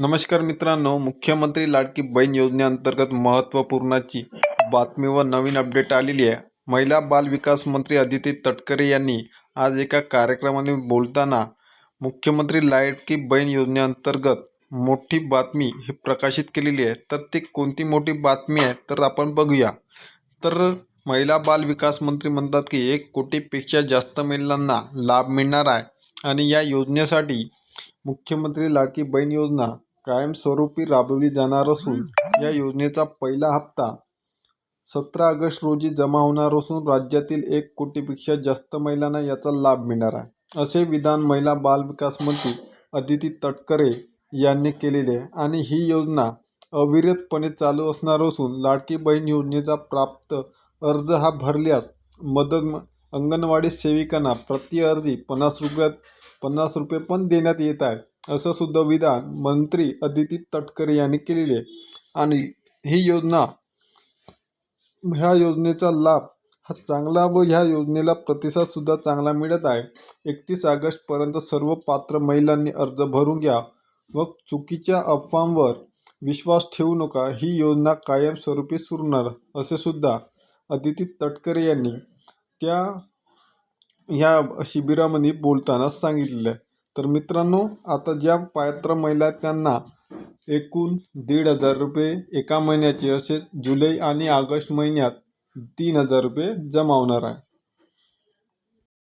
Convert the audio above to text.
नमस्कार मित्रांनो मुख्यमंत्री लाडकी बहीण योजनेअंतर्गत महत्त्वपूर्णाची बातमी व नवीन अपडेट आलेली आहे. महिला बाल विकास मंत्री अदिती तटकरे यांनी आज एका कार्यक्रमाने बोलताना मुख्यमंत्री लाडकी बहीण योजनेअंतर्गत मोठी बातमी ही प्रकाशित केलेली आहे. तर ती कोणती मोठी बातमी आहे तर आपण बघूया. तर महिला बाल विकास मंत्री म्हणतात की एक कोटीपेक्षा जास्त महिलांना लाभ मिळणार आहे. आणि या योजनेसाठी मुख्यमंत्री लाडकी बहीण योजना कायमस्वरूपी राबवली जाणार असून या योजनेचा पहिला हप्ता सतरा ऑगस्ट रोजी जमा होणार असून राज्यातील एक कोटीपेक्षा जास्त महिलांना याचा लाभ मिळणार आहे. असे विधान महिला बाल विकास मंत्री अदिती तटकरे यांनी केलेले आहे आणि ही योजना अविरतपणे चालू असणार असून लाडकी बहीण योजनेचा प्राप्त अर्ज हा भरल्यास मदत म- अंगणवाडी सेविकांना प्रति अर्जी पन्नास रुपयात पन्नास रुपये पण देण्यात येत आहे. असं सुद्धा विधान मंत्री अदिती तटकरे यांनी केलेले आहे. आणि ही योजना ह्या योजनेचा लाभ हा चांगला व ह्या योजनेला प्रतिसादसुद्धा चांगला मिळत आहे. एकतीस ऑगस्टपर्यंत सर्व पात्र महिलांनी अर्ज भरून घ्या व चुकीच्या अफवांवर विश्वास ठेवू नका. ही योजना कायमस्वरूपी सुरणार असे सुद्धा अदिती तटकरे यांनी त्या ह्या शिबिरामध्ये बोलताना सांगितलेलं आहे. तर मित्रांनो आता ज्या पात्र महिला आहेत त्यांना एकूण दीड हजार रुपये एका महिन्याचे असेच जुलै आणि ऑगस्ट महिन्यात तीन हजार रुपये जमा होणार आहे.